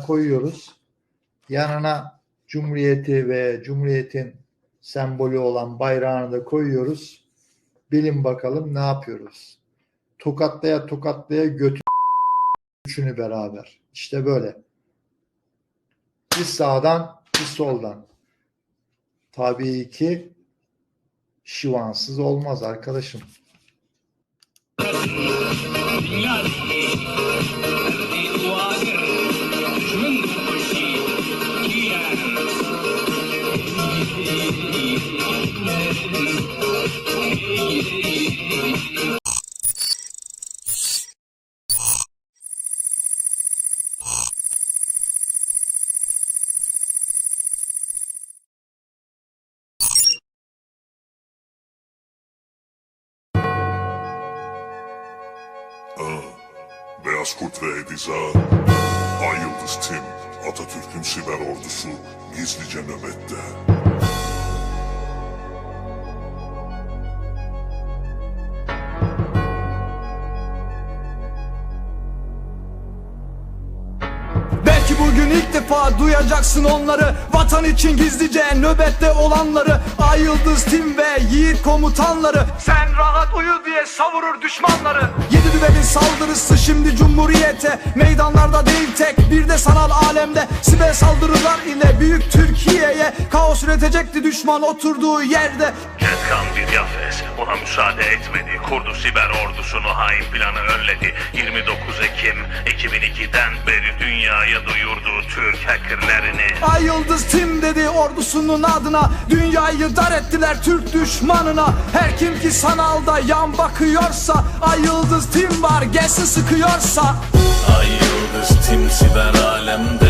koyuyoruz. Yanına Cumhuriyeti ve Cumhuriyet'in sembolü olan bayrağını da koyuyoruz. Bilin bakalım ne yapıyoruz. Tokatlaya tokatlaya götü üçünü beraber. İşte böyle. Bir sağdan bir soldan. Tabii ki şivansız olmaz arkadaşım. Beyaz Kurt ve Ediza, Ay Yıldız Tim, Atatürk'ün siber ordusu gizlice nöbette. Belki bugün ilk defa duyacaksın onları. Vatan için gizlice nöbette olanları. Ay Yıldız Tim ve Yiğit komutanları. Sen rahat uyu diye savurur düşmanları. Yedi düvenin saldırısı şimdi cumhuriyete. Meydanlarda değil tek bir de sanal alemde. Siber saldırılar ile büyük Türkiye'ye. Kaos üretecekti düşman oturduğu yerde. Ketkan yafes ona müsaade etmedi. Kurdu siber ordusunu hain planı önledi. 29 Ekim 2002'den beri dünyaya duyurdu Türk hackerlerini. Ay Yıldız Tim dedi ordusunun adına. Dünyayı dar ettiler Türk düşmanına. Her kim ki sanalda yan bakıyorsa Ay Yıldız Tim var gelsin sıkıyorsa. Ay yıldız tim siber alem